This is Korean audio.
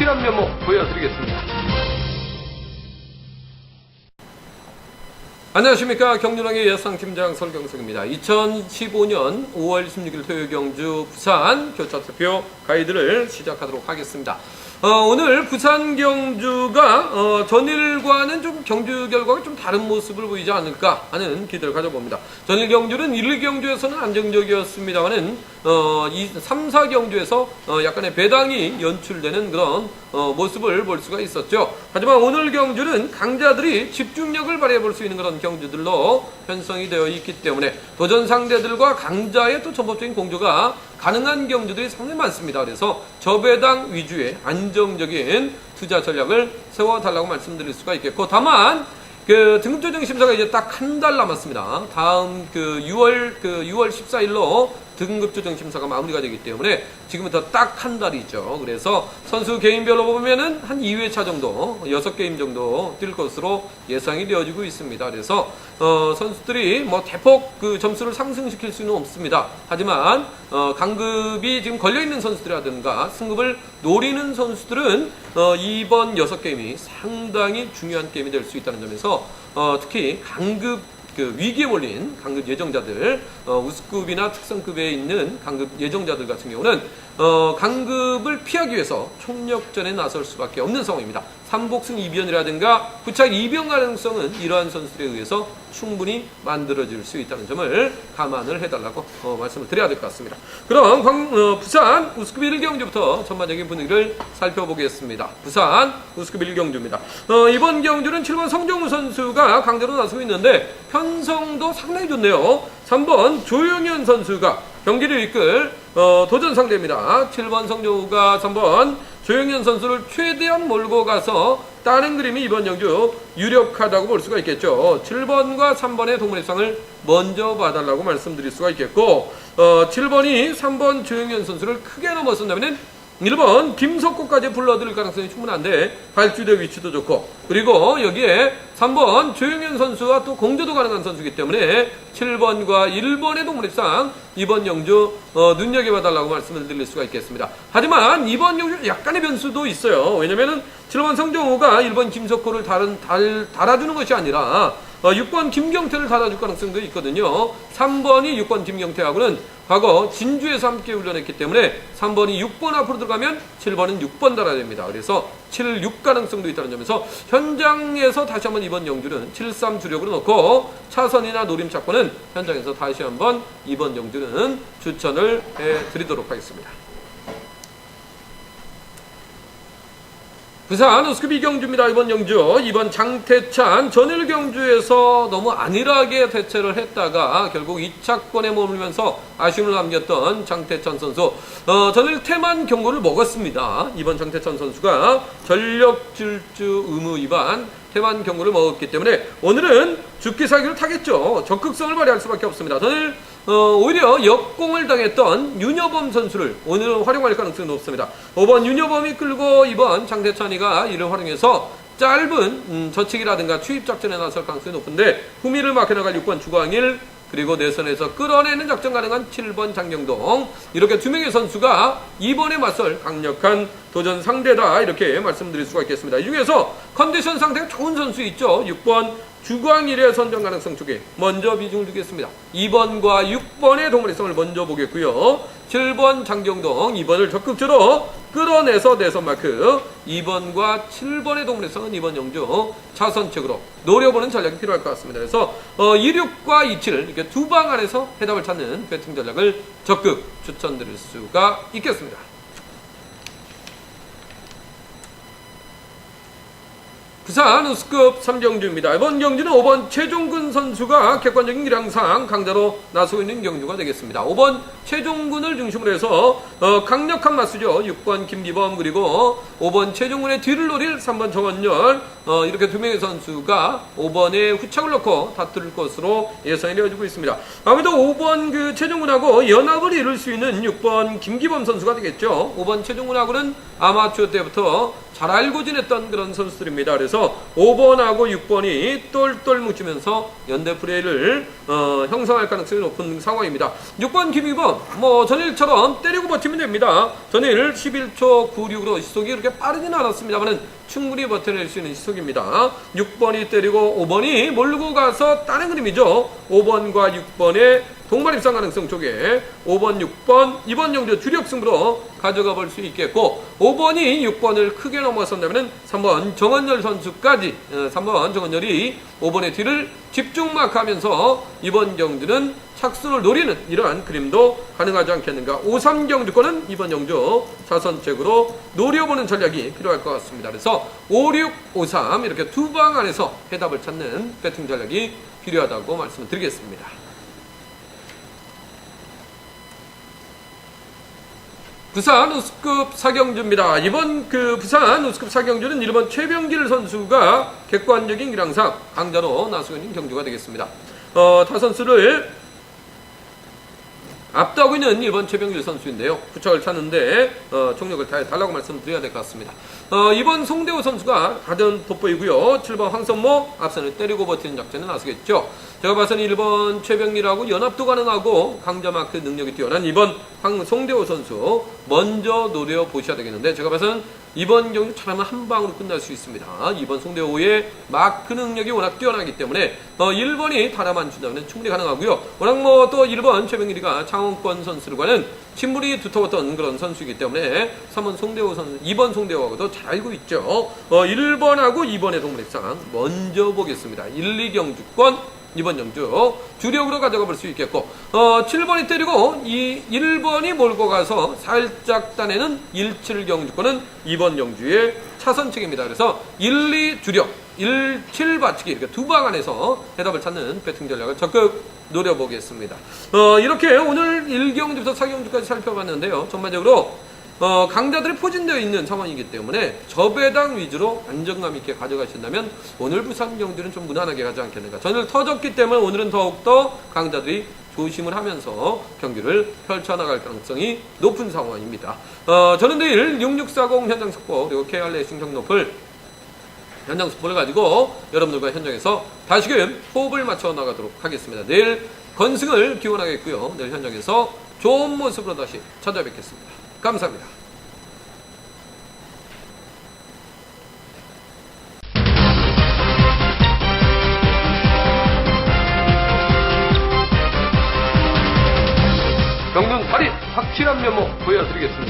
확실한 면모 보여드리겠습니다. 안녕하십니까 경륜왕의 예상팀장 설경석입니다. 2015년 5월 16일 토요일 경주 부산 교차투표 가이드를 시작하도록 하겠습니다. 어, 오늘 부산 경주가 어, 전일과는 좀 경주 결과가 좀 다른 모습을 보이지 않을까 하는 기대를 가져봅니다. 전일 경주는 1, 경주에서는 안정적이었습니다만은 어, 이 3, 4 경주에서 어, 약간의 배당이 연출되는 그런 어, 모습을 볼 수가 있었죠. 하지만 오늘 경주는 강자들이 집중력을 발휘해 볼 수 있는 그런 경주들로 편성이 되어 있기 때문에 도전 상대들과 강자의 또 전법적인 공조가 가능한 경주들이 상당히 많습니다. 그래서 저배당 위주의 안정적인 투자 전략을 세워달라고 말씀드릴 수가 있겠고 다만 그 등급 조정 심사가 이제 딱 한 달 남았습니다. 다음 그 6월 그 6월 14일로 등급 조정 심사가 마무리가 되기 때문에 지금부터 딱 한 달이죠. 그래서 선수 개인별로 보면은 한 2회차 정도, 6게임 정도 뛸 것으로 예상이 되어지고 있습니다. 그래서 어, 선수들이 뭐 대폭 그 점수를 상승시킬 수는 없습니다. 하지만 어, 강급이 지금 걸려 있는 선수들이라든가 승급을 노리는 선수들은 어, 이번 6게임이 상당히 중요한 게임이 될 수 있다는 점에서 어, 특히 강급 그 위기에 몰린 강급 예정자들 어, 우수급이나 특성급에 있는 강급 예정자들 같은 경우는 어, 강급을 피하기 위해서 총력전에 나설 수밖에 없는 상황입니다. 삼복승 이변이라든가 부착 이변 가능성은 이러한 선수들에 의해서 충분히 만들어질 수 있다는 점을 감안을 해달라고 어, 말씀을 드려야 될 것 같습니다. 그럼 광- 어, 부산 우수급 1경주부터 전반적인 분위기를 살펴보겠습니다. 부산 우수급 1경주입니다. 어, 이번 경주는 7번 성종우 선수가 강제로 나서고 있는데 편성도 상당히 좋네요. 3번 조용현 선수가 경기를 이끌 어, 도전 상대입니다. 7번 성종우가 3번 조용현 선수를 최대한 몰고 가서 따는 그림이 이번 경주 유력하다고 볼 수가 있겠죠. 7번과 3번의 동물입상을 먼저 봐달라고 말씀드릴 수가 있겠고, 어, 7번이 3번 조용현 선수를 크게 넘어선다면 1번 김석구까지 불러들일 가능성이 충분한데 발주대 위치도 좋고 그리고 여기에 3번 조용현 선수와 또 공조도 가능한 선수이기 때문에 7번과 1번의 동물입상 이번 영주 어, 눈여겨봐달라고 말씀을 드릴 수가 있겠습니다. 하지만 이번 영주 약간의 변수도 있어요. 왜냐면은 7번 성정호가 1번 김석호를 다른, 달, 달아주는 것이 아니라 어, 6번 김경태를 달아줄 가능성도 있거든요. 3번이 6번 김경태하고는 과거 진주에서 함께 훈련했기 때문에 3번이 6번 앞으로 들어가면 7번은 6번 달아야 됩니다. 그래서 7, 6 가능성도 있다는 점에서 현장에서 다시 한번 이번 영주는 7, 3 주력으로 놓고 차선이나 노림착권은 현장에서 다시 한번 이번 영주는 추천을 해드리도록 하겠습니다. 부산 우스급 이경주입니다. 이번 경주. 이번 장태찬 전일 경주에서 너무 안일하게 대체를 했다가 결국 2차권에 머물면서 아쉬움을 남겼던 장태찬 선수. 어, 전일 태만 경고를 먹었습니다. 이번 장태찬 선수가 전력 질주 의무 위반 태만 경고를 먹었기 때문에 오늘은 죽기 살기를 타겠죠. 적극성을 발휘할 수밖에 없습니다. 전일 어, 오히려 역공을 당했던 윤여범 선수를 오늘 활용할 가능성이 높습니다. 5번 윤여범이 끌고 이번 장대찬이가 이를 활용해서 짧은 음, 저치기라든가 추입 작전에 나설 가능성이 높은데 후미를 막혀나갈 6번 주광일 그리고 내선에서 끌어내는 작전 가능한 7번 장경동 이렇게 두 명의 선수가 이번에 맞설 강력한 도전 상대다 이렇게 말씀드릴 수가 있겠습니다. 이 중에서 컨디션 상태가 좋은 선수 있죠. 6번 주광일의 선정 가능성 쪽에 먼저 비중을 두겠습니다. 2번과 6번의 동물성을 먼저 보겠고요. 7번 장경동 2번을 적극적으로 끌어내서 내선 마크 2번과 7번의 동물성은 이번 영주 차선책으로 노려보는 전략이 필요할 것 같습니다. 그래서 어, 26과 27 이렇게 두 방 안에서 해답을 찾는 배팅 전략을 적극 추천드릴 수가 있겠습니다. 부산 우스급 3경주입니다. 이번 경주는 5번 최종근 선수가 객관적인 기량상 강자로 나서고 있는 경주가 되겠습니다. 5번 최종근을 중심으로 해서 어, 강력한 마수죠. 6번 김기범 그리고 5번 최종근의 뒤를 노릴 3번 정원열 어, 이렇게 두 명의 선수가 5번에 후착을 넣고 다툴 것으로 예상이 되어지고 있습니다. 아무래도 5번 그 최종근하고 연합을 이룰 수 있는 6번 김기범 선수가 되겠죠. 5번 최종근하고는 아마추어 때부터 잘 알고 지냈던 그런 선수들입니다. 그래서 그래서 5번하고 6번이 똘똘 뭉치면서 연대 플레이를 어, 형성할 가능성이 높은 상황입니다. 6번 김희범 뭐 전일처럼 때리고 버티면 됩니다. 전일 11초 96으로 시속이 그렇게 빠르지는 않았습니다만은 충분히 버텨낼 수 있는 시속입니다. 6번이 때리고 5번이 몰고 가서 다른 그림이죠. 5번과 6번의 동반 입상 가능성 쪽에 5번, 6번, 이번 영주 주력 승부로 가져가 볼 수 있겠고 5번이 6번을 크게 넘어선다면 3번 정원열 선수까지 어, 3번 정원열이 5번의 뒤를 집중 마크하면서 이번 경주는 착수를 노리는 이러한 그림도 가능하지 않겠는가 5, 3 경주권은 이번 영주 자선책으로 노려보는 전략이 필요할 것 같습니다. 그래서 5, 6, 5, 3 이렇게 두 방 안에서 해답을 찾는 배팅 전략이 필요하다고 말씀을 드리겠습니다. 부산 우스급 사경주입니다. 이번 그 부산 우스급 사경주는 1번 최병길 선수가 객관적인 기량상 강자로 나서고 있는 경주가 되겠습니다. 어, 타 선수를 앞다고 있는 1번 최병길 선수인데요. 부착을 찾는데 어, 총력을 다해 달라고 말씀드려야 될 것 같습니다. 어, 이번 송대호 선수가 가든 돋보이고요. 7번 황선모 앞선을 때리고 버티는 작전에 나서겠죠. 제가 봐서는 1번 최병길하고 연합도 가능하고 강자마크 능력이 뛰어난 2번 황송대호 선수 먼저 노려 보셔야 되겠는데 제가 봐서는 이번 경기 잘하면 한 방으로 끝날 수 있습니다. 이번 송대호의 마크 능력이 워낙 뛰어나기 때문에 어, 1번이 달아만 준다면 충분히 가능하고요. 워낙 뭐 또 1번 최병길이가 창원권 선수들과는 친분이 두터웠던 그런 선수이기 때문에 3번 송대호 선수, 2번 송대호하고도 잘 알고 있죠. 어, 1번하고 2번의 동물입상 먼저 보겠습니다. 1, 2경주권 이번 영주 주력으로 가져가 볼 수 있겠고 어, 7번이 때리고 이 1번이 몰고 가서 살짝 따내는 17 경주권은 이번 영주의 차선책입니다. 그래서 1, 2 주력 1, 7 받치기 이렇게 두 방 안에서 해답을 찾는 배팅 전략을 적극 노려보겠습니다. 어, 이렇게 오늘 1경주부터 4경주까지 살펴봤는데요. 전반적으로 어, 강자들이 포진되어 있는 상황이기 때문에 저배당 위주로 안정감 있게 가져가신다면 오늘 부산 경주는 좀 무난하게 가지 않겠는가. 전을 터졌기 때문에 오늘은 더욱더 강자들이 조심을 하면서 경기를 펼쳐나갈 가능성이 높은 상황입니다. 어, 저는 내일 6640 현장 속보 그리고 KR 레이싱 경로플 현장 속보를 가지고 여러분들과 현장에서 다시금 호흡을 맞춰 나가도록 하겠습니다. 내일 건승을 기원하겠고요. 내일 현장에서 좋은 모습으로 다시 찾아뵙겠습니다. 감사합니다. 경륜 달인 확실한 면모 보여드리겠습니다.